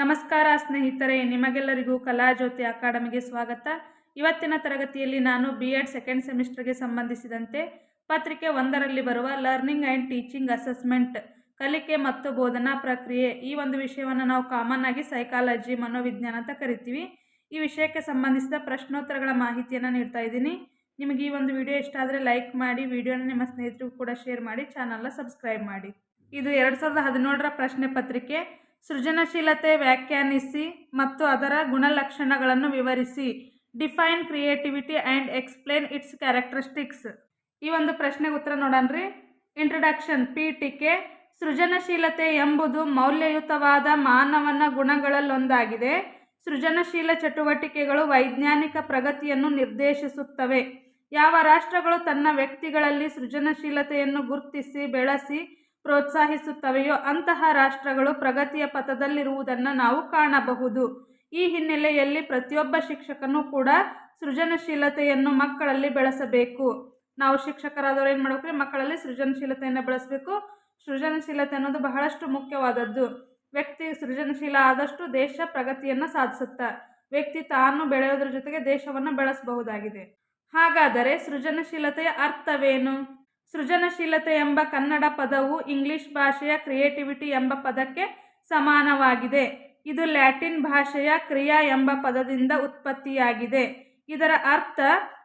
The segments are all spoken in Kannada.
ನಮಸ್ಕಾರ ಸ್ನೇಹಿತರೆ, ನಿಮಗೆಲ್ಲರಿಗೂ ಕಲಾಜ್ಯೋತಿ ಅಕಾಡೆಮಿಗೆ ಸ್ವಾಗತ. ಇವತ್ತಿನ ತರಗತಿಯಲ್ಲಿ ನಾನು ಬಿ ಎಡ್ ಸೆಕೆಂಡ್ ಸೆಮಿಸ್ಟರ್ಗೆ ಸಂಬಂಧಿಸಿದಂತೆ ಪತ್ರಿಕೆ ಒಂದರಲ್ಲಿ ಬರುವ ಲರ್ನಿಂಗ್ ಆ್ಯಂಡ್ ಟೀಚಿಂಗ್ ಅಸೆಸ್ಮೆಂಟ್ ಕಲಿಕೆ ಮತ್ತು ಬೋಧನಾ ಪ್ರಕ್ರಿಯೆ ಈ ಒಂದು ವಿಷಯವನ್ನು ನಾವು ಕಾಮನ್ ಆಗಿ ಸೈಕಾಲಜಿ ಮನೋವಿಜ್ಞಾನ ಅಂತ ಕರಿತೀವಿ. ಈ ವಿಷಯಕ್ಕೆ ಸಂಬಂಧಿಸಿದ ಪ್ರಶ್ನೋತ್ತರಗಳ ಮಾಹಿತಿಯನ್ನು ನೀಡ್ತಾ ಇದ್ದೀನಿ. ನಿಮಗೆ ಈ ಒಂದು ವಿಡಿಯೋ ಇಷ್ಟ ಆದರೆ ಲೈಕ್ ಮಾಡಿ, ವಿಡಿಯೋನ ನಿಮ್ಮ ಸ್ನೇಹಿತರಿಗೂ ಕೂಡ ಶೇರ್ ಮಾಡಿ ಚಾನಲ್ನ ಸಬ್ಸ್ಕ್ರೈಬ್ ಮಾಡಿ. ಇದು ಎರಡು ಸಾವಿರದ ಹದಿನೇಳರ ಪ್ರಶ್ನೆ ಪತ್ರಿಕೆ. ಸೃಜನಶೀಲತೆ ವ್ಯಾಖ್ಯಾನಿಸಿ ಮತ್ತು ಅದರ ಗುಣಲಕ್ಷಣಗಳನ್ನು ವಿವರಿಸಿ. Define creativity and explain its characteristics ಈ ಒಂದು ಪ್ರಶ್ನೆಗೆ ಉತ್ತರ ನೋಡೋಣ್ರಿ ಇಂಟ್ರಡಕ್ಷನ್ ಪೀಠಿಕೆ ಸೃಜನಶೀಲತೆ ಎಂಬುದು ಮೌಲ್ಯಯುತವಾದ ಮಾನವನ ಗುಣಗಳಲ್ಲೊಂದಾಗಿದೆ. ಸೃಜನಶೀಲ ಚಟುವಟಿಕೆಗಳು ವೈಜ್ಞಾನಿಕ ಪ್ರಗತಿಯನ್ನು ನಿರ್ದೇಶಿಸುತ್ತವೆ. ಯಾವ ರಾಷ್ಟ್ರಗಳು ತನ್ನ ವ್ಯಕ್ತಿಗಳಲ್ಲಿ ಸೃಜನಶೀಲತೆಯನ್ನು ಗುರುತಿಸಿ, ಬೆಳೆಸಿ ಪ್ರೋತ್ಸಾಹಿಸುತ್ತವೆಯೋ ಅಂತಹ ರಾಷ್ಟ್ರಗಳು ಪ್ರಗತಿಯ ಪಥದಲ್ಲಿರುವುದನ್ನು ನಾವು ಕಾಣಬಹುದು. ಈ ಹಿನ್ನೆಲೆಯಲ್ಲಿ ಪ್ರತಿಯೊಬ್ಬ ಶಿಕ್ಷಕನೂ ಕೂಡ ಸೃಜನಶೀಲತೆಯನ್ನು ಮಕ್ಕಳಲ್ಲಿ ಬೆಳೆಸಬೇಕು. ನಾವು ಶಿಕ್ಷಕರಾದವರು ಏನು ಮಾಡಬೇಕು ಮಕ್ಕಳಲ್ಲಿ ಸೃಜನಶೀಲತೆಯನ್ನು ಬೆಳೆಸಬೇಕು. ಸೃಜನಶೀಲತೆ ಅನ್ನೋದು ಬಹಳಷ್ಟು ಮುಖ್ಯವಾದದ್ದು. ವ್ಯಕ್ತಿ ಸೃಜನಶೀಲ ಆದಷ್ಟು ದೇಶ ಪ್ರಗತಿಯನ್ನು ಸಾಧಿಸುತ್ತಾ. ವ್ಯಕ್ತಿ ತಾನು ಬೆಳೆಯೋದ್ರ ಜೊತೆಗೆ ದೇಶವನ್ನು ಬೆಳೆಸಬಹುದಾಗಿದೆ. ಹಾಗಾದರೆ ಸೃಜನಶೀಲತೆಯ ಅರ್ಥವೇನು? ಸೃಜನಶೀಲತೆ ಎಂಬ ಕನ್ನಡ ಪದವು ಇಂಗ್ಲಿಷ್ ಭಾಷೆಯ ಕ್ರಿಯೇಟಿವಿಟಿ ಎಂಬ ಪದಕ್ಕೆ ಸಮಾನವಾಗಿದೆ. ಇದು ಲ್ಯಾಟಿನ್ ಭಾಷೆಯ ಕ್ರಿಯಾ ಎಂಬ ಪದದಿಂದ ಉತ್ಪತ್ತಿಯಾಗಿದೆ. ಇದರ ಅರ್ಥ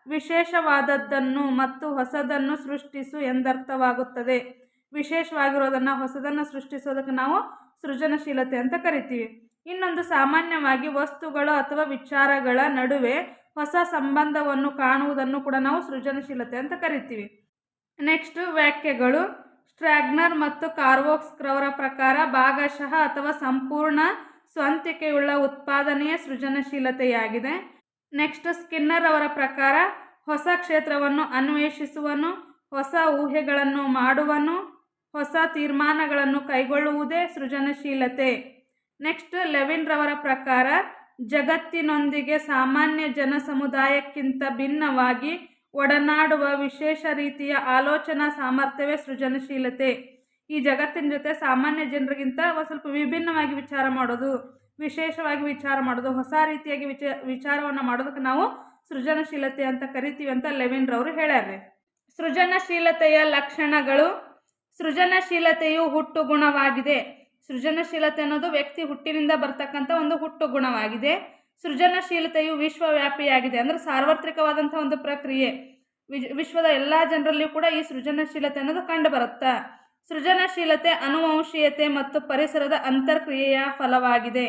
ವಿಶೇಷವಾದದ್ದನ್ನು ಮತ್ತು ಹೊಸದನ್ನು ಸೃಷ್ಟಿಸು ಎಂದರ್ಥವಾಗುತ್ತದೆ. ವಿಶೇಷವಾಗಿರೋದನ್ನು ಹೊಸದನ್ನು ಸೃಷ್ಟಿಸೋದಕ್ಕೆ ನಾವು ಸೃಜನಶೀಲತೆ ಅಂತ ಕರಿತೀವಿ. ಇನ್ನೊಂದು ಸಾಮಾನ್ಯವಾಗಿ ವಸ್ತುಗಳು ಅಥವಾ ವಿಚಾರಗಳ ನಡುವೆ ಹೊಸ ಸಂಬಂಧವನ್ನು ಕಾಣುವುದನ್ನು ಕೂಡ ನಾವು ಸೃಜನಶೀಲತೆ ಅಂತ ಕರಿತೀವಿ. ನೆಕ್ಸ್ಟ್ ವ್ಯಾಖ್ಯೆಗಳು. ಸ್ಟ್ರ್ಯಾಗ್ನರ್ ಮತ್ತು ಕಾರ್ವೋಕ್ಸ್ರವರ ಪ್ರಕಾರ ಭಾಗಶಃ ಅಥವಾ ಸಂಪೂರ್ಣ ಸ್ವಂತಿಕೆಯುಳ್ಳ ಉತ್ಪಾದನೆಯ ಸೃಜನಶೀಲತೆಯಾಗಿದೆ. ನೆಕ್ಸ್ಟ್ ಸ್ಕಿನ್ನರ್ ಅವರ ಪ್ರಕಾರ ಹೊಸ ಕ್ಷೇತ್ರವನ್ನು ಅನ್ವೇಷಿಸುವನು, ಹೊಸ ಊಹೆಗಳನ್ನು ಮಾಡುವನು, ಹೊಸ ತೀರ್ಮಾನಗಳನ್ನು ಕೈಗೊಳ್ಳುವುದೇ ಸೃಜನಶೀಲತೆ. ನೆಕ್ಸ್ಟ್ ಲೆವಿನ್ ರವರ ಪ್ರಕಾರ ಜಗತ್ತಿನೊಂದಿಗೆ ಸಾಮಾನ್ಯ ಜನ ಸಮುದಾಯಕ್ಕಿಂತ ಭಿನ್ನವಾಗಿ ಒಡನಾಡುವ ವಿಶೇಷ ರೀತಿಯ ಆಲೋಚನಾ ಸಾಮರ್ಥ್ಯವೇ ಸೃಜನಶೀಲತೆ. ಈ ಜಗತ್ತಿನ ಜೊತೆ ಸಾಮಾನ್ಯ ಜನರಿಗಿಂತ ಸ್ವಲ್ಪ ವಿಭಿನ್ನವಾಗಿ ವಿಚಾರ ಮಾಡೋದು, ವಿಶೇಷವಾಗಿ ವಿಚಾರ ಮಾಡೋದು, ಹೊಸ ರೀತಿಯಾಗಿ ವಿಚ, ವಿಚಾರವನ್ನು ಮಾಡೋದಕ್ಕೆ ನಾವು ಸೃಜನಶೀಲತೆ ಅಂತ ಕರಿತೀವಿ ಅಂತ ಲೆವಿನ್ ರವರು ಸೃಜನಶೀಲತೆಯ ಲಕ್ಷಣಗಳು, ಸೃಜನಶೀಲತೆಯು ಹುಟ್ಟು ಗುಣವಾಗಿದೆ ಸೃಜನಶೀಲತೆ ಅನ್ನೋದು ವ್ಯಕ್ತಿ ಹುಟ್ಟಿನಿಂದ ಬರ್ತಕ್ಕಂಥ ಒಂದು ಹುಟ್ಟು ಗುಣವಾಗಿದೆ ಸೃಜನಶೀಲತೆಯು ವಿಶ್ವವ್ಯಾಪಿಯಾಗಿದೆ ಅಂದರೆ ಸಾರ್ವತ್ರಿಕವಾದಂಥ ಒಂದು ಪ್ರಕ್ರಿಯೆ. ವಿಶ್ವದ ಎಲ್ಲ ಜನರಲ್ಲಿಯೂ ಕೂಡ ಈ ಸೃಜನಶೀಲತೆ ಅನ್ನೋದು ಕಂಡು ಬರುತ್ತಾ ಸೃಜನಶೀಲತೆ ಅನುವಂಶೀಯತೆ ಮತ್ತು ಪರಿಸರದ ಅಂತರ್ಕ್ರಿಯೆಯ ಫಲವಾಗಿದೆ.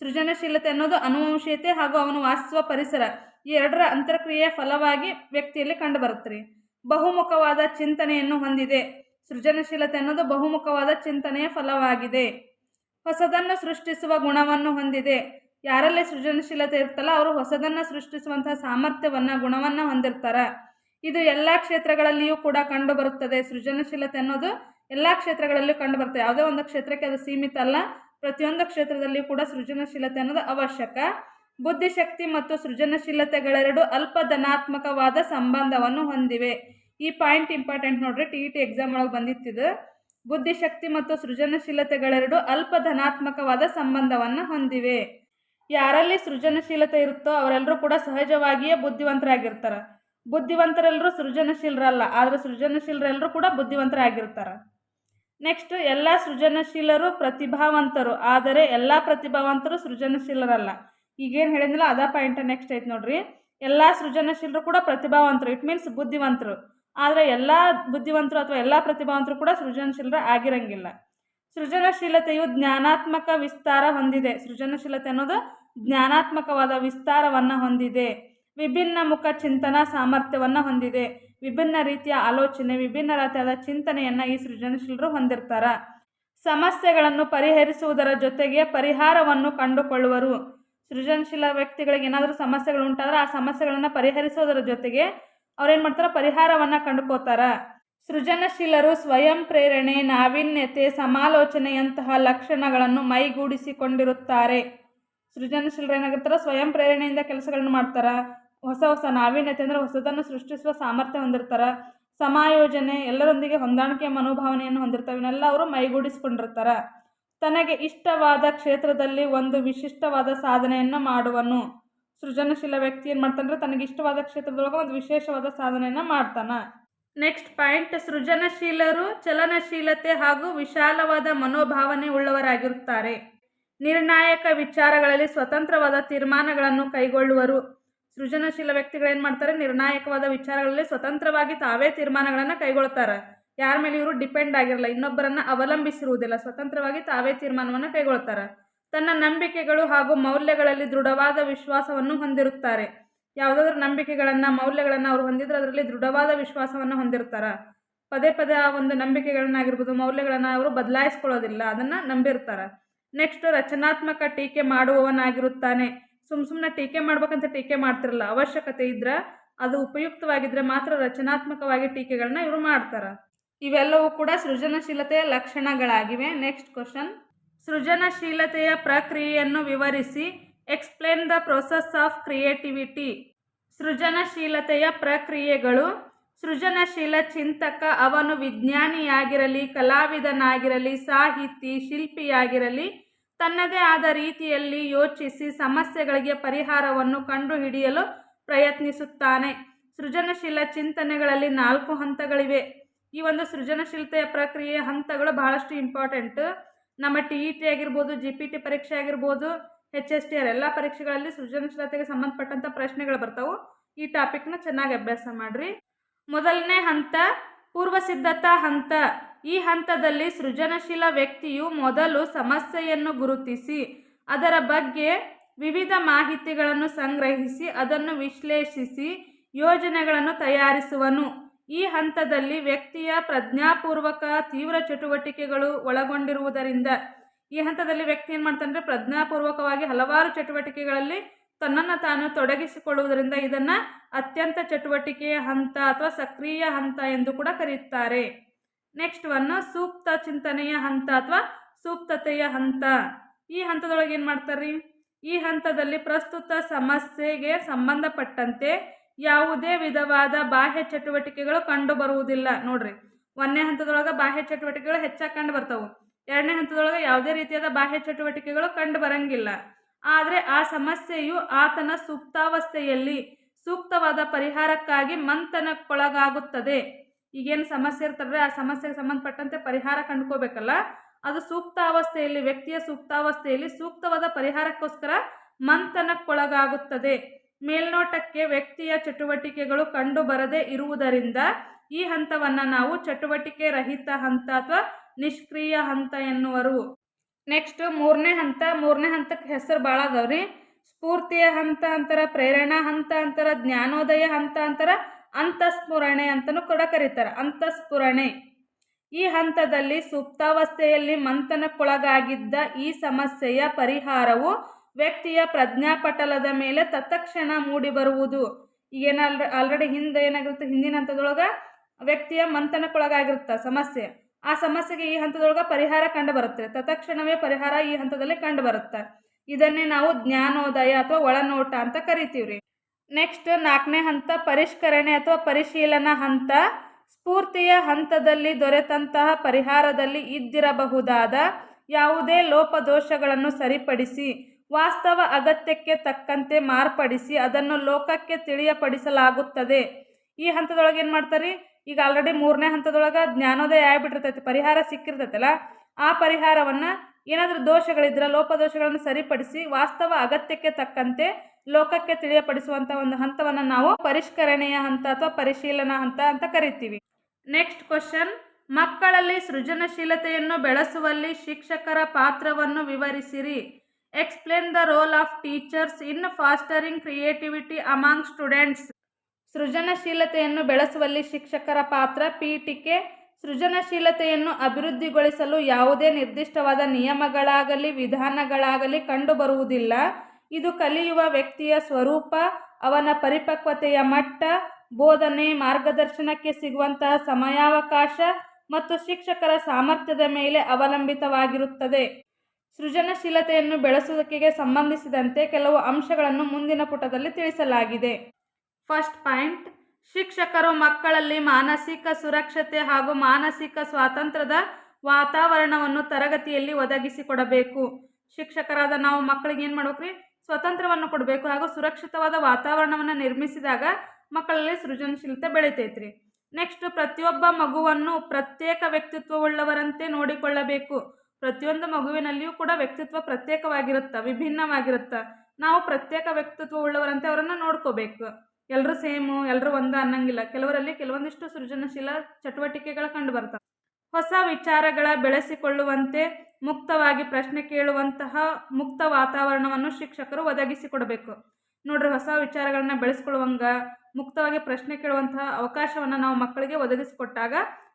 ಸೃಜನಶೀಲತೆ ಅನ್ನೋದು ಅನುವಂಶೀಯತೆ ಹಾಗೂ ಅವನು ವಾಸಿಸುವ ಪರಿಸರ ಈ ಎರಡರ ಅಂತರ್ಕ್ರಿಯೆಯ ಫಲವಾಗಿ ವ್ಯಕ್ತಿಯಲ್ಲಿ ಕಂಡುಬರುತ್ತೆ ಬಹುಮುಖವಾದ ಚಿಂತನೆಯನ್ನು ಹೊಂದಿದೆ. ಸೃಜನಶೀಲತೆ ಅನ್ನೋದು ಬಹುಮುಖವಾದ ಚಿಂತನೆಯ ಫಲವಾಗಿದೆ. ಹೊಸದನ್ನು ಸೃಷ್ಟಿಸುವ ಗುಣವನ್ನು ಹೊಂದಿದೆ. ಯಾರಲ್ಲಿ ಸೃಜನಶೀಲತೆ ಇರ್ತಲ್ಲ ಅವರು ಹೊಸದನ್ನು ಸೃಷ್ಟಿಸುವಂತಹ ಸಾಮರ್ಥ್ಯವನ್ನು, ಗುಣವನ್ನು ಹೊಂದಿರ್ತಾರೆ. ಇದು ಎಲ್ಲ ಕ್ಷೇತ್ರಗಳಲ್ಲಿಯೂ ಕೂಡ ಕಂಡು ಬರುತ್ತದೆ. ಸೃಜನಶೀಲತೆ ಅನ್ನೋದು ಎಲ್ಲ ಕ್ಷೇತ್ರಗಳಲ್ಲೂ ಕಂಡು ಬರ್ತದೆ ಯಾವುದೇ ಒಂದು ಕ್ಷೇತ್ರಕ್ಕೆ ಅದು ಸೀಮಿತ ಅಲ್ಲ. ಪ್ರತಿಯೊಂದು ಕ್ಷೇತ್ರದಲ್ಲಿಯೂ ಕೂಡ ಸೃಜನಶೀಲತೆ ಅನ್ನೋದು ಅವಶ್ಯಕ. ಬುದ್ಧಿಶಕ್ತಿ ಮತ್ತು ಸೃಜನಶೀಲತೆಗಳೆರಡು ಅಲ್ಪ ಧನಾತ್ಮಕವಾದ ಸಂಬಂಧವನ್ನು ಹೊಂದಿವೆ. ಈ ಪಾಯಿಂಟ್ ಇಂಪಾರ್ಟೆಂಟ್ ನೋಡ್ರಿ ಟಿ ಇ ಟಿ ಎಕ್ಸಾಮ್ ಒಳಗೆ ಬಂದಿತ್ತಿದ್ದು ಬುದ್ಧಿಶಕ್ತಿ ಮತ್ತು ಸೃಜನಶೀಲತೆಗಳೆರಡು ಅಲ್ಪ ಧನಾತ್ಮಕವಾದ ಸಂಬಂಧವನ್ನು ಹೊಂದಿವೆ. ಯಾರಲ್ಲಿ ಸೃಜನಶೀಲತೆ ಇರುತ್ತೋ ಅವರೆಲ್ಲರೂ ಕೂಡ ಸಹಜವಾಗಿಯೇ ಬುದ್ಧಿವಂತರಾಗಿರ್ತಾರೆ. ಬುದ್ಧಿವಂತರೆಲ್ಲರೂ ಸೃಜನಶೀಲರಲ್ಲ, ಆದರೆ ಸೃಜನಶೀಲರೆಲ್ಲರೂ ಕೂಡ ಬುದ್ಧಿವಂತರಾಗಿರ್ತಾರೆ. ನೆಕ್ಸ್ಟ್ ಎಲ್ಲ ಸೃಜನಶೀಲರು ಪ್ರತಿಭಾವಂತರು, ಆದರೆ ಎಲ್ಲ ಪ್ರತಿಭಾವಂತರು ಸೃಜನಶೀಲರಲ್ಲ. ಈಗೇನು ಹೇಳಿದ್ನಲ್ಲ, ಅದ ಪಾಯಿಂಟ್ ನೆಕ್ಸ್ಟ್ ಐತೆ ನೋಡ್ರಿ. ಎಲ್ಲ ಸೃಜನಶೀಲರು ಕೂಡ ಪ್ರತಿಭಾವಂತರು ಇಟ್ ಮೀನ್ಸ್ ಬುದ್ಧಿವಂತರು. ಆದರೆ ಎಲ್ಲ ಬುದ್ಧಿವಂತರು ಅಥವಾ ಎಲ್ಲ ಪ್ರತಿಭಾವಂತರು ಕೂಡ ಸೃಜನಶೀಲರ ಆಗಿರಂಗಿಲ್ಲ. ಸೃಜನಶೀಲತೆಯು ಜ್ಞಾನಾತ್ಮಕ ವಿಸ್ತಾರ ಹೊಂದಿದೆ. ಸೃಜನಶೀಲತೆ ಅನ್ನೋದು ಜ್ಞಾನಾತ್ಮಕವಾದ ವಿಸ್ತಾರವನ್ನು ಹೊಂದಿದೆ. ವಿಭಿನ್ನ ಮುಖ ಚಿಂತನಾ ಸಾಮರ್ಥ್ಯವನ್ನು ಹೊಂದಿದೆ. ವಿಭಿನ್ನ ರೀತಿಯ ಆಲೋಚನೆ, ವಿಭಿನ್ನ ರೀತಿಯಾದ ಚಿಂತನೆಯನ್ನು ಈ ಸೃಜನಶೀಲರು ಹೊಂದಿರ್ತಾರೆ. ಸಮಸ್ಯೆಗಳನ್ನು ಪರಿಹರಿಸುವುದರ ಜೊತೆಗೆ ಪರಿಹಾರವನ್ನು ಕಂಡುಕೊಳ್ಳುವರು. ಸೃಜನಶೀಲ ವ್ಯಕ್ತಿಗಳಿಗೆ ಏನಾದರೂ ಸಮಸ್ಯೆಗಳು ಉಂಟಾದ್ರೆ ಆ ಸಮಸ್ಯೆಗಳನ್ನು ಪರಿಹರಿಸೋದರ ಜೊತೆಗೆ ಅವ್ರೇನು ಮಾಡ್ತಾರೆ? ಪರಿಹಾರವನ್ನು ಕಂಡುಕೋತಾರೆ. ಸೃಜನಶೀಲರು ಸ್ವಯಂ ಪ್ರೇರಣೆ, ನಾವೀನ್ಯತೆ, ಸಮಾಲೋಚನೆಯಂತಹ ಲಕ್ಷಣಗಳನ್ನು ಮೈಗೂಡಿಸಿಕೊಂಡಿರುತ್ತಾರೆ. ಸೃಜನಶೀಲರು ಏನಾಗಿರ್ತಾರೆ ಸ್ವಯಂ ಪ್ರೇರಣೆಯಿಂದ ಕೆಲಸಗಳನ್ನು ಮಾಡ್ತಾರೆ. ಹೊಸ ಹೊಸ ನಾವೀನ್ಯತೆ ಅಂದರೆ ಹೊಸದನ್ನು ಸೃಷ್ಟಿಸುವ ಸಾಮರ್ಥ್ಯ ಹೊಂದಿರ್ತಾರೆ. ಸಮಾಯೋಜನೆ, ಎಲ್ಲರೊಂದಿಗೆ ಹೊಂದಾಣಿಕೆ ಮನೋಭಾವನೆಯನ್ನು ಹೊಂದಿರ್ತಾರೆ ಇವನ್ನೆಲ್ಲ ಅವರು ಮೈಗೂಡಿಸ್ಕೊಂಡಿರ್ತಾರೆ. ತನಗೆ ಇಷ್ಟವಾದ ಕ್ಷೇತ್ರದಲ್ಲಿ ಒಂದು ವಿಶಿಷ್ಟವಾದ ಸಾಧನೆಯನ್ನು ಮಾಡುವನು. ಸೃಜನಶೀಲ ವ್ಯಕ್ತಿ ಏನು ಮಾಡ್ತಾನಂದ್ರೆ ತನಗೆ ಇಷ್ಟವಾದ ಕ್ಷೇತ್ರದೊಳಗೆ ಒಂದು ವಿಶೇಷವಾದ ಸಾಧನೆಯನ್ನು ಮಾಡ್ತಾನೆ. ನೆಕ್ಸ್ಟ್ ಪಾಯಿಂಟ್ ಸೃಜನಶೀಲರು ಚಲನಶೀಲತೆ ಹಾಗೂ ವಿಶಾಲವಾದ ಮನೋಭಾವನೆ ಉಳ್ಳವರಾಗಿರುತ್ತಾರೆ. ನಿರ್ಣಾಯಕ ವಿಚಾರಗಳಲ್ಲಿ ಸ್ವತಂತ್ರವಾದ ತೀರ್ಮಾನಗಳನ್ನು ಕೈಗೊಳ್ಳುವರು. ಸೃಜನಶೀಲ ವ್ಯಕ್ತಿಗಳು ಏನು ಮಾಡ್ತಾರೆ? ನಿರ್ಣಾಯಕವಾದ ವಿಚಾರಗಳಲ್ಲಿ ಸ್ವತಂತ್ರವಾಗಿ ತಾವೇ ತೀರ್ಮಾನಗಳನ್ನು ಕೈಗೊಳ್ತಾರೆ. ಯಾರ ಮೇಲೆ ಇವರು ಡಿಪೆಂಡ್ ಆಗಿರಲ್ಲ, ಇನ್ನೊಬ್ಬರನ್ನ ಅವಲಂಬಿಸಿರುವುದಿಲ್ಲ, ಸ್ವತಂತ್ರವಾಗಿ ತಾವೇ ತೀರ್ಮಾನವನ್ನು ಕೈಗೊಳ್ತಾರೆ. ತನ್ನ ನಂಬಿಕೆಗಳು ಹಾಗೂ ಮೌಲ್ಯಗಳಲ್ಲಿ ದೃಢವಾದ ವಿಶ್ವಾಸವನ್ನು ಹೊಂದಿರುತ್ತಾರೆ. ಯಾವುದಾದ್ರೂ ನಂಬಿಕೆಗಳನ್ನು, ಮೌಲ್ಯಗಳನ್ನು ಅವರು ಹೊಂದಿದ್ರೆ ಅದರಲ್ಲಿ ದೃಢವಾದ ವಿಶ್ವಾಸವನ್ನು ಹೊಂದಿರ್ತಾರೆ. ಪದೇ ಪದೇ ಆ ಒಂದು ನಂಬಿಕೆಗಳನ್ನಾಗಿರ್ಬೋದು, ಮೌಲ್ಯಗಳನ್ನು ಅವರು ಬದಲಾಯಿಸ್ಕೊಳ್ಳೋದಿಲ್ಲ, ಅದನ್ನು ನಂಬಿರ್ತಾರೆ. ನೆಕ್ಸ್ಟ್ ರಚನಾತ್ಮಕ ಟೀಕೆ ಮಾಡುವವನಾಗಿರುತ್ತಾನೆ. ಸುಮ್ಮ ಸುಮ್ಮನೆ ಟೀಕೆ ಮಾಡ್ಬೇಕಂತ ಟೀಕೆ ಮಾಡ್ತಿರಲ್ಲ, ಅವಶ್ಯಕತೆ ಇದ್ರೆ ಅದು ಉಪಯುಕ್ತವಾಗಿದ್ದರೆ ಮಾತ್ರ ರಚನಾತ್ಮಕವಾಗಿ ಟೀಕೆಗಳನ್ನ ಇವರು ಮಾಡ್ತಾರೆ. ಇವೆಲ್ಲವೂ ಕೂಡ ಸೃಜನಶೀಲತೆಯ ಲಕ್ಷಣಗಳಾಗಿವೆ. ನೆಕ್ಸ್ಟ್ ಕ್ವಶನ್ ಸೃಜನಶೀಲತೆಯ ಪ್ರಕ್ರಿಯೆಯನ್ನು ವಿವರಿಸಿ explain the process of creativity ಸೃಜನಶೀಲತೆಯ ಪ್ರಕ್ರಿಯೆಗಳು. ಸೃಜನಶೀಲ ಚಿಂತಕ ಅವನು ವಿಜ್ಞಾನಿಯಾಗಿರಲಿ, ಕಲಾವಿದನಾಗಿರಲಿ, ಸಾಹಿತಿ, ಶಿಲ್ಪಿಯಾಗಿರಲಿ, ತನ್ನದೇ ಆದ ರೀತಿಯಲ್ಲಿ ಯೋಚಿಸಿ ಸಮಸ್ಯೆಗಳಿಗೆ ಪರಿಹಾರವನ್ನು ಕಂಡುಹಿಡಿಯಲು ಪ್ರಯತ್ನಿಸುತ್ತಾನೆ. ಸೃಜನಶೀಲ ಚಿಂತನೆಗಳಲ್ಲಿ ನಾಲ್ಕು ಹಂತಗಳಿವೆ. ಈ ಒಂದು ಸೃಜನಶೀಲತೆಯ ಪ್ರಕ್ರಿಯೆಯ ಹಂತಗಳು ಬಹಳಷ್ಟು ಇಂಪಾರ್ಟೆಂಟ್ ನಮ್ಮ ಟಿ ಇ ಟಿ ಆಗಿರ್ಬೋದು ಜಿ ಪಿ ಟಿ ಪರೀಕ್ಷೆ ಆಗಿರ್ಬೋದು ಎಚ್ ಎಸ್ ಟಿ ಆರ್ ಎಲ್ಲ ಪರೀಕ್ಷೆಗಳಲ್ಲಿ ಸೃಜನಶೀಲತೆಗೆ ಸಂಬಂಧಪಟ್ಟಂಥ ಪ್ರಶ್ನೆಗಳು ಬರ್ತಾವೆ. ಈ ಟಾಪಿಕ್ನ ಚೆನ್ನಾಗಿ ಅಭ್ಯಾಸ ಮಾಡಿರಿ. ಮೊದಲನೇ ಹಂತ, ಪೂರ್ವ ಸಿದ್ಧತಾ ಹಂತ. ಈ ಹಂತದಲ್ಲಿ ಸೃಜನಶೀಲ ವ್ಯಕ್ತಿಯು ಮೊದಲು ಸಮಸ್ಯೆಯನ್ನು ಗುರುತಿಸಿ, ಅದರ ಬಗ್ಗೆ ವಿವಿಧ ಮಾಹಿತಿಗಳನ್ನು ಸಂಗ್ರಹಿಸಿ, ಅದನ್ನು ವಿಶ್ಲೇಷಿಸಿ, ಯೋಜನೆಗಳನ್ನು ತಯಾರಿಸುವನು. ಈ ಹಂತದಲ್ಲಿ ವ್ಯಕ್ತಿಯ ಪ್ರಜ್ಞಾಪೂರ್ವಕ ತೀವ್ರ ಚಟುವಟಿಕೆಗಳು ಒಳಗೊಂಡಿರುವುದರಿಂದ ಈ ಹಂತದಲ್ಲಿ ವ್ಯಕ್ತಿ ಏನು ಮಾಡ್ತಾನೆ ಪ್ರಜ್ಞಾಪೂರ್ವಕವಾಗಿ ಹಲವಾರು ಚಟುವಟಿಕೆಗಳಲ್ಲಿ ತನ್ನನ್ನು ತಾನು ತೊಡಗಿಸಿಕೊಳ್ಳುವುದರಿಂದ ಇದನ್ನು ಅತ್ಯಂತ ಚಟುವಟಿಕೆಯ ಹಂತ ಅಥವಾ ಸಕ್ರಿಯ ಹಂತ ಎಂದು ಕೂಡ ಕರೆಯುತ್ತಾರೆ. ನೆಕ್ಸ್ಟ್ ಒನ್ ಸೂಕ್ತ ಚಿಂತನೆಯ ಹಂತ ಅಥವಾ ಸೂಕ್ತತೆಯ ಹಂತ. ಈ ಹಂತದೊಳಗೆ ಏನು ಮಾಡ್ತಾರೆ ಈ ಹಂತದಲ್ಲಿ ಪ್ರಸ್ತುತ ಸಮಸ್ಯೆಗೆ ಸಂಬಂಧಪಟ್ಟಂತೆ ಯಾವುದೇ ವಿಧವಾದ ಬಾಹ್ಯ ಚಟುವಟಿಕೆಗಳು ಕಂಡು ಬರುವುದಿಲ್ಲ ನೋಡ್ರಿ, ಒಂದನೇ ಹಂತದೊಳಗೆ ಬಾಹ್ಯ ಚಟುವಟಿಕೆಗಳು ಹೆಚ್ಚಾಗಿ ಕಂಡು ಬರ್ತಾವೆ. ಎರಡನೇ ಹಂತದೊಳಗೆ ಯಾವುದೇ ರೀತಿಯಾದ ಬಾಹ್ಯ ಚಟುವಟಿಕೆಗಳು ಕಂಡು ಬರಂಗಿಲ್ಲ. ಆದರೆ ಆ ಸಮಸ್ಯೆಯು ಆತನ ಸೂಕ್ತಾವಸ್ಥೆಯಲ್ಲಿ ಸೂಕ್ತವಾದ ಪರಿಹಾರಕ್ಕಾಗಿ ಮಂಥನಕ್ಕೊಳಗಾಗುತ್ತದೆ. ಈಗೇನು ಸಮಸ್ಯೆ ಇರ್ತಾರೆ ಆ ಸಮಸ್ಯೆಗೆ ಸಂಬಂಧಪಟ್ಟಂತೆ ಪರಿಹಾರ ಕಂಡುಕೋಬೇಕಲ್ಲ? ಅದು ಸೂಕ್ತಾವಸ್ಥೆಯಲ್ಲಿ, ವ್ಯಕ್ತಿಯ ಸೂಕ್ತಾವಸ್ಥೆಯಲ್ಲಿ ಸೂಕ್ತವಾದ ಪರಿಹಾರಕ್ಕೋಸ್ಕರ ಮಂಥನಕ್ಕೊಳಗಾಗುತ್ತದೆ. ಮೇಲ್ನೋಟಕ್ಕೆ ವ್ಯಕ್ತಿಯ ಚಟುವಟಿಕೆಗಳು ಕಂಡು ಬರದೇ ಇರುವುದರಿಂದ ಈ ಹಂತವನ್ನು ನಾವು ಚಟುವಟಿಕೆ ರಹಿತ ಹಂತ ಅಥವಾ ನಿಷ್ಕ್ರಿಯ ಹಂತ ಎನ್ನುವರು. ನೆಕ್ಸ್ಟ್ ಮೂರನೇ ಹಂತ, ಮೂರನೇ ಹಂತಕ್ಕೆ ಹೆಸರು ಭಾಳ ಅದಾವ್ರಿ ಸ್ಫೂರ್ತಿಯ ಹಂತ ಅಂತರ, ಪ್ರೇರಣಾ ಹಂತ ಅಂತರ, ಜ್ಞಾನೋದಯ ಹಂತ ಅಂತರ, ಅಂತಸ್ಫುರಣೆ ಅಂತಲೂ ಕೂಡ ಕರೀತಾರೆ, ಅಂತಸ್ಫುರಣೆ. ಈ ಹಂತದಲ್ಲಿ ಸುಪ್ತಾವಸ್ಥೆಯಲ್ಲಿ ಮಂಥನಕ್ಕೊಳಗಾಗಿದ್ದ ಈ ಸಮಸ್ಯೆಯ ಪರಿಹಾರವು ವ್ಯಕ್ತಿಯ ಪ್ರಜ್ಞಾಪಟಲದ ಮೇಲೆ ತತ್ಕ್ಷಣ ಮೂಡಿಬರುವುದು ಈಗೇನ ಆಲ್ರೆಡಿ ಹಿಂದೆ ಏನಾಗಿರುತ್ತೆ? ಹಿಂದಿನ ಹಂತದೊಳಗೆ ವ್ಯಕ್ತಿಯ ಮಂಥನಕ್ಕೊಳಗಾಗಿರುತ್ತೆ ಸಮಸ್ಯೆ. ಆ ಸಮಸ್ಯೆಗೆ ಈ ಹಂತದೊಳಗೆ ಪರಿಹಾರ ಕಂಡು ಬರುತ್ತೆ ತತ್ಕ್ಷಣವೇ ಪರಿಹಾರ ಈ ಹಂತದಲ್ಲಿ ಕಂಡು ಬರುತ್ತೆ ಇದನ್ನೇ ನಾವು ಜ್ಞಾನೋದಯ ಅಥವಾ ಒಳನೋಟ ಅಂತ ಕರಿತೀವ್ರಿ. ನೆಕ್ಸ್ಟ್ ನಾಲ್ಕನೇ ಹಂತ ಪರಿಷ್ಕರಣೆ ಅಥವಾ ಪರಿಶೀಲನಾ ಹಂತ. ಸ್ಫೂರ್ತಿಯ ಹಂತದಲ್ಲಿ ದೊರೆತಂತಹ ಪರಿಹಾರದಲ್ಲಿ ಇದ್ದಿರಬಹುದಾದ ಯಾವುದೇ ಲೋಪದೋಷಗಳನ್ನು ಸರಿಪಡಿಸಿ, ವಾಸ್ತವ ಅಗತ್ಯಕ್ಕೆ ತಕ್ಕಂತೆ ಮಾರ್ಪಡಿಸಿ ಅದನ್ನು ಲೋಕಕ್ಕೆ ತಿಳಿಯಪಡಿಸಲಾಗುತ್ತದೆ. ಈ ಹಂತದೊಳಗೆ ಏನು ಮಾಡ್ತಾರೆ ಈಗ ಆಲ್ರೆಡಿ ಮೂರನೇ ಹಂತದೊಳಗೆ ಜ್ಞಾನೋದಯ ಆಗಿಬಿಟ್ಟಿರ್ತೈತಿ, ಪರಿಹಾರ ಸಿಕ್ಕಿರ್ತೈತಲ್ಲ, ಆ ಪರಿಹಾರವನ್ನು ಏನಾದರೂ ದೋಷಗಳಿದ್ರೆ, ಲೋಪದೋಷಗಳನ್ನು ಸರಿಪಡಿಸಿ ವಾಸ್ತವ ಅಗತ್ಯಕ್ಕೆ ತಕ್ಕಂತೆ ಲೋಕಕ್ಕೆ ತಿಳಿಯಪಡಿಸುವಂಥ ಒಂದು ಹಂತವನ್ನು ನಾವು ಪರಿಷ್ಕರಣೆಯ ಹಂತ ಅಥವಾ ಪರಿಶೀಲನಾ ಹಂತ ಅಂತ ಕರಿತೀವಿ. ನೆಕ್ಸ್ಟ್ ಕ್ವಶನ್ ಮಕ್ಕಳಲ್ಲಿ ಸೃಜನಶೀಲತೆಯನ್ನು ಬೆಳೆಸುವಲ್ಲಿ ಶಿಕ್ಷಕರ ಪಾತ್ರವನ್ನು ವಿವರಿಸಿರಿ. Explain the role of teachers in fostering creativity among students ಸೃಜನಶೀಲತೆಯನ್ನು ಬೆಳೆಸುವಲ್ಲಿ ಶಿಕ್ಷಕರ ಪಾತ್ರ, ಪೀಠಿಕೆ, ಸೃಜನಶೀಲತೆಯನ್ನು ಅಭಿವೃದ್ಧಿಗೊಳಿಸಲು ಯಾವುದೇ ನಿರ್ದಿಷ್ಟವಾದ ನಿಯಮಗಳಾಗಲಿ, ವಿಧಾನಗಳಾಗಲಿ ಕಂಡುಬರುವುದಿಲ್ಲ. ಇದು ಕಲಿಯುವ ವ್ಯಕ್ತಿಯ ಸ್ವರೂಪ, ಅವನ ಪರಿಪಕ್ವತೆಯ ಮಟ್ಟ, ಬೋಧನೆ, ಮಾರ್ಗದರ್ಶನಕ್ಕೆ ಸಿಗುವಂತಹ ಸಮಯಾವಕಾಶ ಮತ್ತು ಶಿಕ್ಷಕರ ಸಾಮರ್ಥ್ಯದ ಮೇಲೆ ಅವಲಂಬಿತವಾಗಿರುತ್ತದೆ. ಸೃಜನಶೀಲತೆಯನ್ನು ಬೆಳೆಸುವುದಕ್ಕೆ ಸಂಬಂಧಿಸಿದಂತೆ ಕೆಲವು ಅಂಶಗಳನ್ನು ಮುಂದಿನ ಪುಟದಲ್ಲಿ ತಿಳಿಸಲಾಗಿದೆ. ಫಸ್ಟ್ ಪಾಯಿಂಟ್, ಶಿಕ್ಷಕರು ಮಕ್ಕಳಲ್ಲಿ ಮಾನಸಿಕ ಸುರಕ್ಷತೆ ಹಾಗೂ ಮಾನಸಿಕ ಸ್ವಾತಂತ್ರ್ಯದ ವಾತಾವರಣವನ್ನು ತರಗತಿಯಲ್ಲಿ ಒದಗಿಸಿಕೊಡಬೇಕು. ಶಿಕ್ಷಕರಾದ ನಾವು ಮಕ್ಕಳಿಗೆ ಏನು ಮಾಡ್ಬೇಕ್ರಿ? ಸ್ವತಂತ್ರವನ್ನು ಕೊಡಬೇಕು ಹಾಗೂ ಸುರಕ್ಷಿತವಾದ ವಾತಾವರಣವನ್ನು ನಿರ್ಮಿಸಿದಾಗ ಮಕ್ಕಳಲ್ಲಿ ಸೃಜನಶೀಲತೆ ಬೆಳಿತೈತ್ರಿ. ನೆಕ್ಸ್ಟ್, ಪ್ರತಿಯೊಬ್ಬ ಮಗುವನ್ನು ಪ್ರತ್ಯೇಕ ವ್ಯಕ್ತಿತ್ವವುಳ್ಳವರಂತೆ ನೋಡಿಕೊಳ್ಳಬೇಕು. ಪ್ರತಿಯೊಂದು ಮಗುವಿನಲ್ಲಿಯೂ ಕೂಡ ವ್ಯಕ್ತಿತ್ವ ಪ್ರತ್ಯೇಕವಾಗಿರುತ್ತೆ, ವಿಭಿನ್ನವಾಗಿರುತ್ತೆ. ನಾವು ಪ್ರತ್ಯೇಕ ವ್ಯಕ್ತಿತ್ವ ಉಳ್ಳವರಂತೆ ಅವರನ್ನು ನೋಡ್ಕೋಬೇಕು. ಎಲ್ಲರೂ ಸೇಮು ಎಲ್ಲರೂ ಒಂದ ಅನ್ನಂಗಿಲ್ಲ. ಕೆಲವರಲ್ಲಿ ಕೆಲವೊಂದಿಷ್ಟು ಸೃಜನಶೀಲ ಚಟುವಟಿಕೆಗಳು ಕಂಡು ಬರ್ತವೆ. ಹೊಸ ವಿಚಾರಗಳ ಬೆಳೆಸಿಕೊಳ್ಳುವಂತೆ ಮುಕ್ತವಾಗಿ ಪ್ರಶ್ನೆ ಕೇಳುವಂತಹ ಮುಕ್ತ ವಾತಾವರಣವನ್ನು ಶಿಕ್ಷಕರು ಒದಗಿಸಿಕೊಡಬೇಕು. ನೋಡ್ರಿ, ಹೊಸ ವಿಚಾರಗಳನ್ನ ಬೆಳೆಸ್ಕೊಳ್ಳುವಂಗ, ಮುಕ್ತವಾಗಿ ಪ್ರಶ್ನೆ ಕೇಳುವಂತಹ ಅವಕಾಶವನ್ನು ನಾವು ಮಕ್ಕಳಿಗೆ ಒದಗಿಸಿಕೊಟ್ಟಾಗ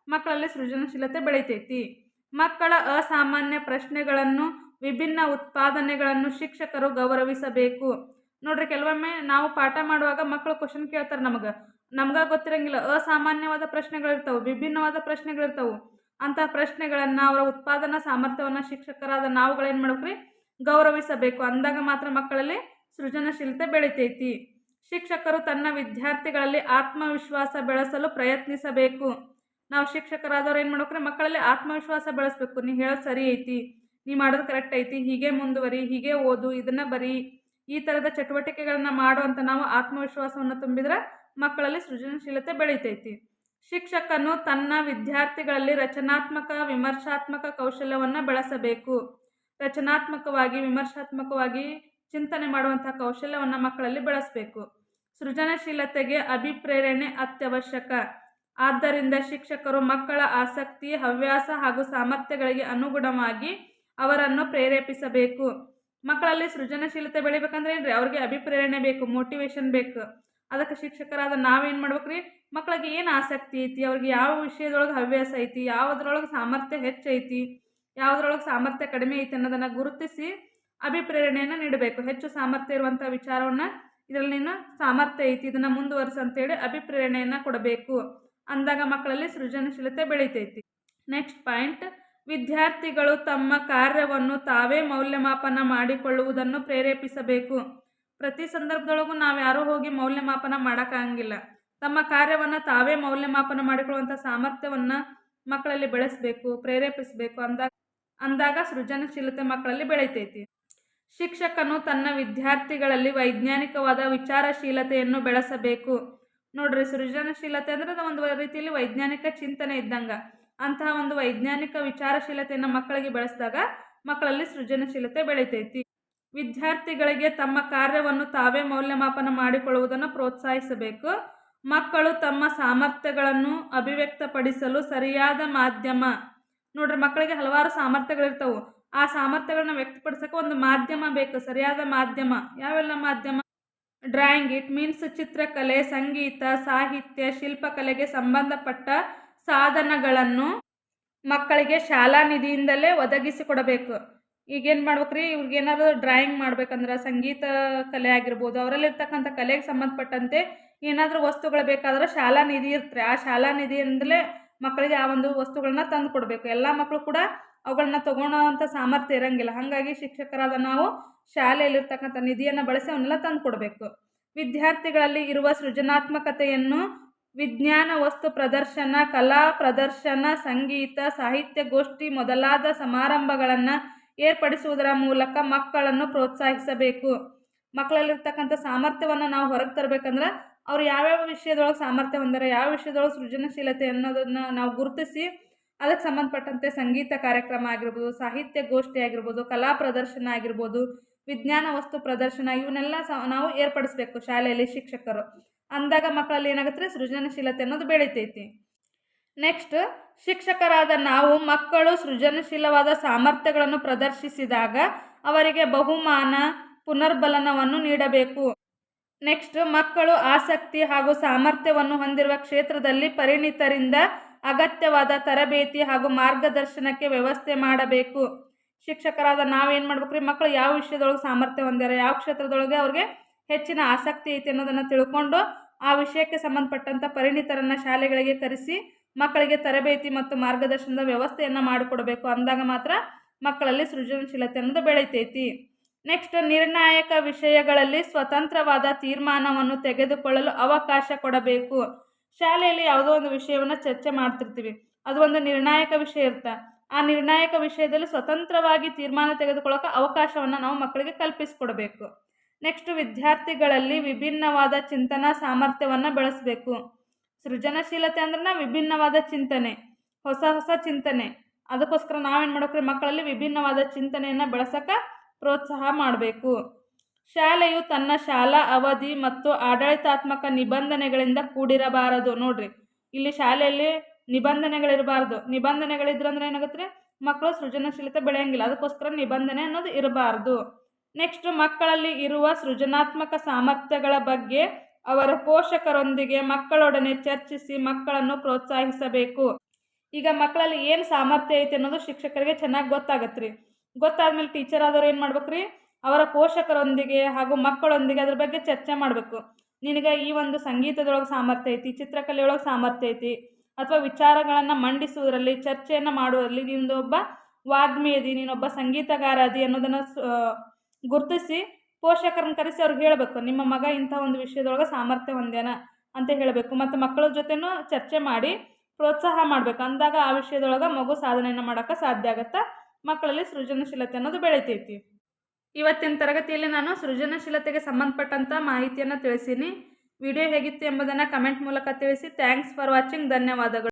ಮಕ್ಕಳಲ್ಲಿ ಸೃಜನಶೀಲತೆ ಬೆಳೀತೈತಿ. ಮಕ್ಕಳ ಅಸಾಮಾನ್ಯ ಪ್ರಶ್ನೆಗಳನ್ನು, ವಿಭಿನ್ನ ಉತ್ಪಾದನೆಗಳನ್ನು ಶಿಕ್ಷಕರು ಗೌರವಿಸಬೇಕು. ನೋಡ್ರಿ ಕೆಲವೊಮ್ಮೆ ನಾವು ಪಾಠ ಮಾಡುವಾಗ ಮಕ್ಕಳು ಕ್ವಶನ್ ಕೇಳ್ತಾರೆ ನಮಗೆ. ನಮ್ಗೆ ಗೊತ್ತಿರಂಗಿಲ್ಲ. ಅಸಾಮಾನ್ಯವಾದ ಪ್ರಶ್ನೆಗಳಿರ್ತವೆ, ವಿಭಿನ್ನವಾದ ಪ್ರಶ್ನೆಗಳಿರ್ತವೆ. ಅಂತಹ ಪ್ರಶ್ನೆಗಳನ್ನು ಅವರ ಉತ್ಪಾದನಾ ಸಾಮರ್ಥ್ಯವನ್ನು ಶಿಕ್ಷಕರಾದ ನಾವುಗಳೇನು ಮಾಡ್ಬೇಕ್ರಿ? ಗೌರವಿಸಬೇಕು. ಅಂದಾಗ ಮಾತ್ರ ಮಕ್ಕಳಲ್ಲಿ ಸೃಜನಶೀಲತೆ ಬೆಳಿತೈತಿ. ಶಿಕ್ಷಕರು ತನ್ನ ವಿದ್ಯಾರ್ಥಿಗಳಲ್ಲಿ ಆತ್ಮವಿಶ್ವಾಸ ಬೆಳೆಸಲು ಪ್ರಯತ್ನಿಸಬೇಕು. ನಾವು ಶಿಕ್ಷಕರಾದವ್ರು ಏನು ಮಾಡ್ಬೇಕ್ರಿ? ಮಕ್ಕಳಲ್ಲಿ ಆತ್ಮವಿಶ್ವಾಸ ಬೆಳೆಸ್ಬೇಕು. ನೀ ಹೇಳೋದು ಸರಿ ಐತಿ. ನೀ ಮಾಡೋದು ಕರೆಕ್ಟ್ ಐತಿ. ಹೀಗೆ ಮುಂದುವರಿ, ಹೀಗೆ ಓದು, ಇದನ್ನು ಬರಿ ಈ ಥರದ ಚಟುವಟಿಕೆಗಳನ್ನ ಮಾಡುವಂಥ ನಾವು ಆತ್ಮವಿಶ್ವಾಸವನ್ನು ತುಂಬಿದ್ರೆ ಮಕ್ಕಳಲ್ಲಿ ಸೃಜನಶೀಲತೆ ಬೆಳೀತೈತಿ. ಶಿಕ್ಷಕನು ತನ್ನ ವಿದ್ಯಾರ್ಥಿಗಳಲ್ಲಿ ರಚನಾತ್ಮಕ, ವಿಮರ್ಶಾತ್ಮಕ ಕೌಶಲ್ಯವನ್ನು ಬೆಳೆಸಬೇಕು. ರಚನಾತ್ಮಕವಾಗಿ, ವಿಮರ್ಶಾತ್ಮಕವಾಗಿ ಚಿಂತನೆ ಮಾಡುವಂತಹ ಕೌಶಲ್ಯವನ್ನು ಮಕ್ಕಳಲ್ಲಿ ಬೆಳೆಸಬೇಕು. ಸೃಜನಶೀಲತೆಗೆ ಅಭಿಪ್ರೇರಣೆ ಅತ್ಯವಶ್ಯಕ. ಆದ್ದರಿಂದ ಶಿಕ್ಷಕರು ಮಕ್ಕಳ ಆಸಕ್ತಿ, ಹವ್ಯಾಸ ಹಾಗೂ ಸಾಮರ್ಥ್ಯಗಳಿಗೆ ಅನುಗುಣವಾಗಿ ಅವರನ್ನು ಪ್ರೇರೇಪಿಸಬೇಕು. ಮಕ್ಕಳಲ್ಲಿ ಸೃಜನಶೀಲತೆ ಬೆಳಿಬೇಕಂದ್ರೆ ಏನ್ರಿ? ಅವ್ರಿಗೆ ಅಭಿಪ್ರೇರಣೆ ಬೇಕು ಮೋಟಿವೇಶನ್ ಬೇಕು. ಅದಕ್ಕೆ ಶಿಕ್ಷಕರಾದ ನಾವೇನು ಮಾಡ್ಬೇಕ್ರಿ? ಮಕ್ಕಳಿಗೆ ಏನು ಆಸಕ್ತಿ ಐತಿ? ಅವ್ರಿಗೆ ಯಾವ ವಿಷಯದೊಳಗೆ ಹವ್ಯಾಸ ಐತಿ? ಯಾವುದ್ರೊಳಗೆ ಸಾಮರ್ಥ್ಯ ಹೆಚ್ಚೈತಿ? ಯಾವುದ್ರೊಳಗೆ ಸಾಮರ್ಥ್ಯ ಕಡಿಮೆ ಐತಿ ಅನ್ನೋದನ್ನು ಗುರುತಿಸಿ ಅಭಿಪ್ರೇರಣೆಯನ್ನು ನೀಡಬೇಕು. ಹೆಚ್ಚು ಸಾಮರ್ಥ್ಯ ಇರುವಂಥ ವಿಚಾರವನ್ನು ಇದರಲ್ಲಿ ನೀನು ಸಾಮರ್ಥ್ಯ ಐತಿ, ಇದನ್ನು ಅಂತ ಅಂತೇಳಿ ಅಭಿಪ್ರೇರಣೆಯನ್ನು ಕೊಡಬೇಕು. ಅಂದಾಗ ಮಕ್ಕಳಲ್ಲಿ ಸೃಜನಶೀಲತೆ ಬೆಳೀತೈತಿ. ನೆಕ್ಸ್ಟ್ ಪಾಯಿಂಟ್ ವಿದ್ಯಾರ್ಥಿಗಳು ತಮ್ಮ ಕಾರ್ಯವನ್ನು ತಾವೇ ಮೌಲ್ಯಮಾಪನ ಮಾಡಿಕೊಳ್ಳುವುದನ್ನು ಪ್ರೇರೇಪಿಸಬೇಕು. ಪ್ರತಿ ಸಂದರ್ಭದೊಳಗೂ ನಾವು ಯಾರೂ ಹೋಗಿ ಮೌಲ್ಯಮಾಪನ ಮಾಡೋಕ್ಕಾಗಂಗಿಲ್ಲ. ತಮ್ಮ ಕಾರ್ಯವನ್ನು ತಾವೇ ಮೌಲ್ಯಮಾಪನ ಮಾಡಿಕೊಳ್ಳುವಂಥ ಸಾಮರ್ಥ್ಯವನ್ನು ಮಕ್ಕಳಲ್ಲಿ ಬೆಳೆಸಬೇಕು, ಪ್ರೇರೇಪಿಸಬೇಕು ಅಂದಾಗ ಅಂದಾಗ ಸೃಜನಶೀಲತೆ ಮಕ್ಕಳಲ್ಲಿ ಬೆಳಿತೈತಿ. ಶಿಕ್ಷಕನು ತನ್ನ ವಿದ್ಯಾರ್ಥಿಗಳಲ್ಲಿ ವೈಜ್ಞಾನಿಕವಾದ ವಿಚಾರಶೀಲತೆಯನ್ನು ಬೆಳೆಸಬೇಕು. ನೋಡ್ರಿ ಸೃಜನಶೀಲತೆ ಅಂದರೆ ಅದು ಒಂದು ರೀತಿಯಲ್ಲಿ ವೈಜ್ಞಾನಿಕ ಚಿಂತನೆ ಇದ್ದಂಗೆ. ಅಂತಹ ಒಂದು ವೈಜ್ಞಾನಿಕ ವಿಚಾರಶೀಲತೆಯನ್ನು ಮಕ್ಕಳಿಗೆ ಬೆಳೆಸಿದಾಗ ಮಕ್ಕಳಲ್ಲಿ ಸೃಜನಶೀಲತೆ ಬೆಳಿತೈತಿ. ವಿದ್ಯಾರ್ಥಿಗಳಿಗೆ ತಮ್ಮ ಕಾರ್ಯವನ್ನು ತಾವೇ ಮೌಲ್ಯಮಾಪನ ಮಾಡಿಕೊಳ್ಳುವುದನ್ನು ಪ್ರೋತ್ಸಾಹಿಸಬೇಕು. ಮಕ್ಕಳು ತಮ್ಮ ಸಾಮರ್ಥ್ಯಗಳನ್ನು ಅಭಿವ್ಯಕ್ತಪಡಿಸಲು ಸರಿಯಾದ ಮಾಧ್ಯಮ. ನೋಡ್ರಿ, ಮಕ್ಕಳಿಗೆ ಹಲವಾರು ಸಾಮರ್ಥ್ಯಗಳಿರ್ತವೆ. ಆ ಸಾಮರ್ಥ್ಯಗಳನ್ನ ವ್ಯಕ್ತಪಡಿಸೋಕೆ ಒಂದು ಮಾಧ್ಯಮ ಬೇಕು, ಸರಿಯಾದ ಮಾಧ್ಯಮ. ಯಾವೆಲ್ಲ ಮಾಧ್ಯಮ? ಡ್ರಾಯಿಂಗ್, ಇಟ್ ಮೀನ್ಸ್ ಚಿತ್ರಕಲೆ, ಸಂಗೀತ, ಸಾಹಿತ್ಯ, ಶಿಲ್ಪಕಲೆಗೆ ಸಂಬಂಧಪಟ್ಟ ಸಾಧನಗಳನ್ನು ಮಕ್ಕಳಿಗೆ ಶಾಲಾ ನಿಧಿಯಿಂದಲೇ ಒದಗಿಸಿಕೊಡಬೇಕು. ಈಗೇನು ಮಾಡ್ಬೇಕ್ರಿ? ಇವ್ರಿಗೇನಾದ್ರು ಡ್ರಾಯಿಂಗ್ ಮಾಡ್ಬೇಕಂದ್ರೆ ಸಂಗೀತ ಕಲೆ ಆಗಿರ್ಬೋದು, ಅವರಲ್ಲಿರ್ತಕ್ಕಂಥ ಕಲೆಗೆ ಸಂಬಂಧಪಟ್ಟಂತೆ ಏನಾದರೂ ವಸ್ತುಗಳು ಬೇಕಾದ್ರೆ ಶಾಲಾ ನಿಧಿ ಇರ್ತಾರೆ. ಆ ಶಾಲಾ ನಿಧಿಯಿಂದಲೇ ಮಕ್ಕಳಿಗೆ ಆ ಒಂದು ವಸ್ತುಗಳನ್ನ ತಂದು ಕೊಡಬೇಕು. ಎಲ್ಲ ಮಕ್ಕಳು ಕೂಡ ಅವುಗಳನ್ನ ತಗೊಳ್ಳೋವಂಥ ಸಾಮರ್ಥ್ಯ ಇರಂಗಿಲ್ಲ. ಹಾಗಾಗಿ ಶಿಕ್ಷಕರಾದ ನಾವು ಶಾಲೆಯಲ್ಲಿರ್ತಕ್ಕಂಥ ನಿಧಿಯನ್ನು ಬಳಸಿ ಅವನ್ನೆಲ್ಲ ತಂದು ಕೊಡಬೇಕು. ವಿದ್ಯಾರ್ಥಿಗಳಲ್ಲಿ ಇರುವ ಸೃಜನಾತ್ಮಕತೆಯನ್ನು ವಿಜ್ಞಾನ, ವಸ್ತು ಪ್ರದರ್ಶನ, ಕಲಾ ಪ್ರದರ್ಶನ, ಸಂಗೀತ, ಸಾಹಿತ್ಯ ಗೋಷ್ಠಿ ಮೊದಲಾದ ಸಮಾರಂಭಗಳನ್ನು ಏರ್ಪಡಿಸುವುದರ ಮೂಲಕ ಮಕ್ಕಳನ್ನು ಪ್ರೋತ್ಸಾಹಿಸಬೇಕು. ಮಕ್ಕಳಲ್ಲಿರ್ತಕ್ಕಂಥ ಸಾಮರ್ಥ್ಯವನ್ನು ನಾವು ಹೊರಗೆ ತರಬೇಕಂದ್ರೆ ಅವ್ರು ಯಾವ್ಯಾವ ವಿಷಯದೊಳಗೆ ಸಾಮರ್ಥ್ಯ ಹೊಂದಾರೆ ಯಾವ ವಿಷಯದೊಳಗೆ ಸೃಜನಶೀಲತೆ ಅನ್ನೋದನ್ನು ನಾವು ಗುರುತಿಸಿ ಅದಕ್ಕೆ ಸಂಬಂಧಪಟ್ಟಂತೆ ಸಂಗೀತ ಕಾರ್ಯಕ್ರಮ ಆಗಿರ್ಬೋದು, ಸಾಹಿತ್ಯ ಗೋಷ್ಠಿ ಆಗಿರ್ಬೋದು, ಕಲಾ ಪ್ರದರ್ಶನ ಆಗಿರ್ಬೋದು, ವಿಜ್ಞಾನ, ವಸ್ತು ಪ್ರದರ್ಶನ ಇವನ್ನೆಲ್ಲ ಸ, ನಾವು ಏರ್ಪಡಿಸಬೇಕು ಶಾಲೆಯಲ್ಲಿ ಶಿಕ್ಷಕರು. ಅಂದಾಗ ಮಕ್ಕಳಲ್ಲಿ ಏನಾಗುತ್ತೆ ಸೃಜನಶೀಲತೆ ಅನ್ನೋದು ಬೆಳಿತೈತಿ. ನೆಕ್ಸ್ಟ್ ಶಿಕ್ಷಕರಾದ ನಾವು ಮಕ್ಕಳು ಸೃಜನಶೀಲವಾದ ಸಾಮರ್ಥ್ಯಗಳನ್ನು ಪ್ರದರ್ಶಿಸಿದಾಗ ಅವರಿಗೆ ಬಹುಮಾನ, ಪುನರ್ಬಲನವನ್ನು ನೀಡಬೇಕು. ನೆಕ್ಸ್ಟ್ ಮಕ್ಕಳು ಆಸಕ್ತಿ ಹಾಗೂ ಸಾಮರ್ಥ್ಯವನ್ನು ಹೊಂದಿರುವ ಕ್ಷೇತ್ರದಲ್ಲಿ ಪರಿಣಿತರಿಂದ ಅಗತ್ಯವಾದ ತರಬೇತಿ ಹಾಗೂ ಮಾರ್ಗದರ್ಶನಕ್ಕೆ ವ್ಯವಸ್ಥೆ ಮಾಡಬೇಕು. ಶಿಕ್ಷಕರಾದ ನಾವೇನು ಮಾಡ್ಬೇಕ್ರಿ? ಮಕ್ಕಳು ಯಾವ ವಿಷಯದೊಳಗೆ ಸಾಮರ್ಥ್ಯ ಹೊಂದ್ಯಾರ? ಯಾವ ಕ್ಷೇತ್ರದೊಳಗೆ ಅವ್ರಿಗೆ ಹೆಚ್ಚಿನ ಆಸಕ್ತಿ ಐತಿ ಅನ್ನೋದನ್ನು ತಿಳ್ಕೊಂಡು ಆ ವಿಷಯಕ್ಕೆ ಸಂಬಂಧಪಟ್ಟಂಥ ಪರಿಣಿತರನ್ನು ಶಾಲೆಗಳಿಗೆ ಕರೆಸಿ ಮಕ್ಕಳಿಗೆ ತರಬೇತಿ ಮತ್ತು ಮಾರ್ಗದರ್ಶನದ ವ್ಯವಸ್ಥೆಯನ್ನು ಮಾಡಿಕೊಡಬೇಕು. ಅಂದಾಗ ಮಾತ್ರ ಮಕ್ಕಳಲ್ಲಿ ಸೃಜನಶೀಲತೆ ಅನ್ನೋದು ಬೆಳಿತೈತಿ. ನೆಕ್ಸ್ಟ್ ನಿರ್ಣಾಯಕ ವಿಷಯಗಳಲ್ಲಿ ಸ್ವತಂತ್ರವಾದ ತೀರ್ಮಾನವನ್ನು ತೆಗೆದುಕೊಳ್ಳಲು ಅವಕಾಶ ಕೊಡಬೇಕು. ಶಾಲೆಯಲ್ಲಿ ಯಾವುದೋ ಒಂದು ವಿಷಯವನ್ನು ಚರ್ಚೆ ಮಾಡ್ತಿರ್ತೀವಿ. ಅದು ಒಂದು ನಿರ್ಣಾಯಕ ವಿಷಯ ಇರುತ್ತೆ ಆ ನಿರ್ಣಾಯಕ ವಿಷಯದಲ್ಲಿ ಸ್ವತಂತ್ರವಾಗಿ ತೀರ್ಮಾನ ತೆಗೆದುಕೊಳ್ಳೋಕೆ ಅವಕಾಶವನ್ನು ನಾವು ಮಕ್ಕಳಿಗೆ ಕಲ್ಪಿಸಿಕೊಡ್ಬೇಕು. ನೆಕ್ಸ್ಟ್ ವಿದ್ಯಾರ್ಥಿಗಳಲ್ಲಿ ವಿಭಿನ್ನವಾದ ಚಿಂತನಾ ಸಾಮರ್ಥ್ಯವನ್ನು ಬೆಳೆಸಬೇಕು. ಸೃಜನಶೀಲತೆ ಅಂದ್ರೆ ವಿಭಿನ್ನವಾದ ಚಿಂತನೆ, ಹೊಸ ಹೊಸ ಚಿಂತನೆ. ಅದಕ್ಕೋಸ್ಕರ ನಾವೇನು ಮಾಡ್ಬೇಕ್ರಿ, ಮಕ್ಕಳಲ್ಲಿ ವಿಭಿನ್ನವಾದ ಚಿಂತನೆಯನ್ನು ಬೆಳೆಸೋಕೆ ಪ್ರೋತ್ಸಾಹ ಮಾಡಬೇಕು. ಶಾಲೆಯು ತನ್ನ ಶಾಲಾ ಅವಧಿ ಮತ್ತು ಆಡಳಿತಾತ್ಮಕ ನಿಬಂಧನೆಗಳಿಂದ ಕೂಡಿರಬಾರದು. ನೋಡ್ರಿ, ಇಲ್ಲಿ ಶಾಲೆಯಲ್ಲಿ ನಿಬಂಧನೆಗಳಿರಬಾರ್ದು. ನಿಬಂಧನೆಗಳಿದ್ರಂದ್ರೆ ಏನಾಗುತ್ತೆ ಮಕ್ಕಳು ಸೃಜನಶೀಲತೆ ಬೆಳೆಯಂಗಿಲ್ಲ. ಅದಕ್ಕೋಸ್ಕರ ನಿಬಂಧನೆ ಅನ್ನೋದು ಇರಬಾರ್ದು. ನೆಕ್ಸ್ಟ್ ಮಕ್ಕಳಲ್ಲಿ ಇರುವ ಸೃಜನಾತ್ಮಕ ಸಾಮರ್ಥ್ಯಗಳ ಬಗ್ಗೆ ಅವರ ಪೋಷಕರೊಂದಿಗೆ ಮಕ್ಕಳೊಡನೆ ಚರ್ಚಿಸಿ ಮಕ್ಕಳನ್ನು ಪ್ರೋತ್ಸಾಹಿಸಬೇಕು. ಈಗ ಮಕ್ಕಳಲ್ಲಿ ಏನು ಸಾಮರ್ಥ್ಯ ಐತೆ ಅನ್ನೋದು ಶಿಕ್ಷಕರಿಗೆ ಚೆನ್ನಾಗಿ ಗೊತ್ತಾಗತ್ತೆ ರೀ ಗೊತ್ತಾದ್ಮೇಲೆ ಟೀಚರ್ ಆದವ್ರು ಏನು ಮಾಡ್ಬೇಕು ರೀ ಅವರ ಪೋಷಕರೊಂದಿಗೆ ಹಾಗೂ ಮಕ್ಕಳೊಂದಿಗೆ ಅದ್ರ ಬಗ್ಗೆ ಚರ್ಚೆ ಮಾಡಬೇಕು. ನಿನಗೆ ಈ ಒಂದು ಸಂಗೀತದೊಳಗೆ ಸಾಮರ್ಥ್ಯ ಐತಿ, ಚಿತ್ರಕಲೆಯೊಳಗೆ ಸಾಮರ್ಥ್ಯ ಐತಿ, ಅಥವಾ ವಿಚಾರಗಳನ್ನು ಮಂಡಿಸುವುದರಲ್ಲಿ, ಚರ್ಚೆಯನ್ನು ಮಾಡುವುದರಲ್ಲಿ ನಿನ್ನದು ಒಬ್ಬ ವಾಗ್ಮಿ ಅದಿ ನೀನೊಬ್ಬ ಸಂಗೀತಗಾರ ಅದಿ ಅನ್ನೋದನ್ನು ಗುರುತಿಸಿ ಪೋಷಕರನ್ನ ಕರೆಸಿ ಅವ್ರಿಗೆ ಹೇಳಬೇಕು, ನಿಮ್ಮ ಮಗ ಇಂಥ ಒಂದು ವಿಷಯದೊಳಗೆ ಸಾಮರ್ಥ್ಯ ಹೊಂದ್ಯಾನ ಅಂತ ಹೇಳಬೇಕು. ಮತ್ತು ಮಕ್ಕಳ ಜೊತೆನೂ ಚರ್ಚೆ ಮಾಡಿ ಪ್ರೋತ್ಸಾಹ ಮಾಡಬೇಕು. ಅಂದಾಗ ಆ ವಿಷಯದೊಳಗೆ ಮಗು ಸಾಧನೆಯನ್ನು ಮಾಡೋಕ್ಕೆ ಸಾಧ್ಯ ಆಗುತ್ತೆ. ಮಕ್ಕಳಲ್ಲಿ ಸೃಜನಶೀಲತೆ ಅನ್ನೋದು ಬೆಳಿತೈತಿ. ಇವತ್ತಿನ ತರಗತಿಯಲ್ಲಿ ನಾನು ಸೃಜನಶೀಲತೆಗೆ ಸಂಬಂಧಪಟ್ಟಂಥ ಮಾಹಿತಿಯನ್ನು ತಿಳಿಸೀನಿ. ವಿಡಿಯೋ ಹೇಗಿತ್ತು ಎಂಬುದನ್ನು ಕಮೆಂಟ್ ಮೂಲಕ ತಿಳಿಸಿ. Thanks for watching. ಧನ್ಯವಾದಗಳು.